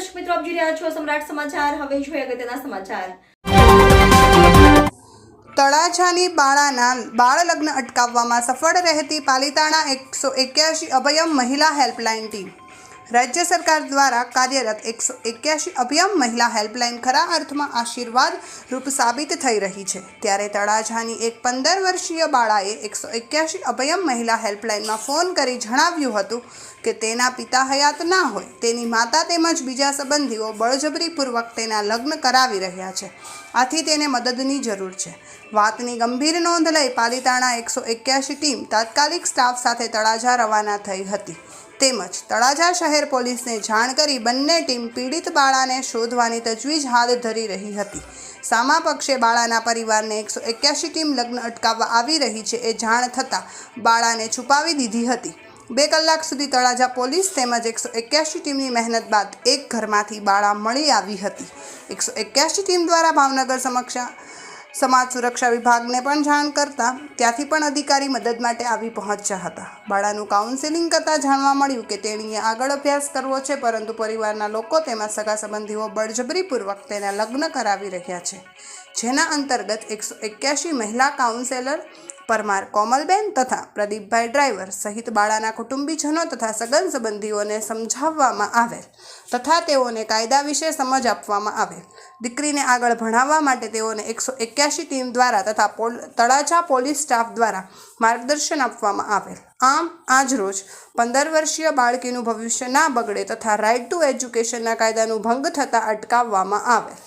દર્શક મિત્રો, આપ જોઈ રહ્યા છો સમ્રાટ સમાચાર. હવે જોઈએ અગત્યના સમાચાર. તળાજાની બાળાના બાળ લગ્ન અટકાવવામાં સફળ રહેતી પાલિતાણા એકસો એક્યાસી અભયમ મહિલા હેલ્પલાઇન ટીમ. રાજ્ય સરકાર દ્વારા કાર્યરત એકસો એક્યાસી અભયમ મહિલા હેલ્પલાઇન ખરા અર્થમાં આશીર્વાદ રૂપ સાબિત થઈ રહી છે. ત્યારે તળાજાની એક પંદર વર્ષીય બાળાએ એકસો એક્યાસી અભયમ મહિલા હેલ્પલાઇનમાં ફોન કરી જણાવ્યું હતું કે તેના પિતા હયાત ના હોય. તેની માતા તેમજ બીજા સંબંધીઓ બળજબરીપૂર્વક તેના લગ્ન કરાવી રહ્યા છે. આથી તેને મદદની જરૂર છે. વાતની ગંભીર નોંધ લઈ પાલિતાણા એકસો એક્યાસી ટીમ તાત્કાલિક સ્ટાફ સાથે તળાજા રવાના થઈ હતી. તેમજ તળાજા શહેર પોલીસને જાણ કરી બંને ટીમ પીડિત બાળાને શોધવાની તજવીજ હાથ ધરી રહી હતી. સામા પક્ષે બાળાના પરિવારને એકસો એક્યાસી ટીમ લગ્ન અટકાવવા આવી રહી છે એ જાણ થતાં બાળાને છુપાવી દીધી હતી. બે કલાક સુધી તળાજા પોલીસ તેમજ એકસો એક્યાસી ટીમની મહેનત બાદ એક ઘરમાંથી બાળા મળી આવી હતી. એકસો એક્યાસી ટીમ દ્વારા ભાવનગર સમક્ષ સમાજ સુરક્ષા વિભાગને પણ જાણ કરતા ત્યાંથી પણ અધિકારી મદદ માટે આવી પહોંચ્યા હતા. બાળાનું કાઉન્સેલિંગ કરતાં જાણવા મળ્યું કે તેણીએ આગળ અભ્યાસ કરવો છે, પરંતુ પરિવારના લોકો તેમાં સગા સંબંધીઓ બળજબરીપૂર્વક તેના લગ્ન કરાવી રહ્યા છે. જેના અંતર્ગત એકસો એક્યાસી મહિલા કાઉન્સેલર પરમાર કોમલબેન તથા પ્રદીપભાઈ ડ્રાઈવર સહિત બાળાના કુટુંબીજનો તથા સગન સંબંધીઓને સમજાવવામાં આવેલ તથા તેઓને કાયદા વિશે સમજ આપવામાં આવેલ. દીકરીને આગળ ભણાવવા માટે તેઓને એકસો એક્યાસી ટીમ દ્વારા તથા તળાજા પોલીસ સ્ટાફ દ્વારા માર્ગદર્શન આપવામાં આવેલ. આમ આજરોજ પંદર વર્ષીય બાળકીનું ભવિષ્ય ના બગડે તથા રાઇટ ટુ એજ્યુકેશનના કાયદાનું ભંગ થતાં અટકાવવામાં આવેલ.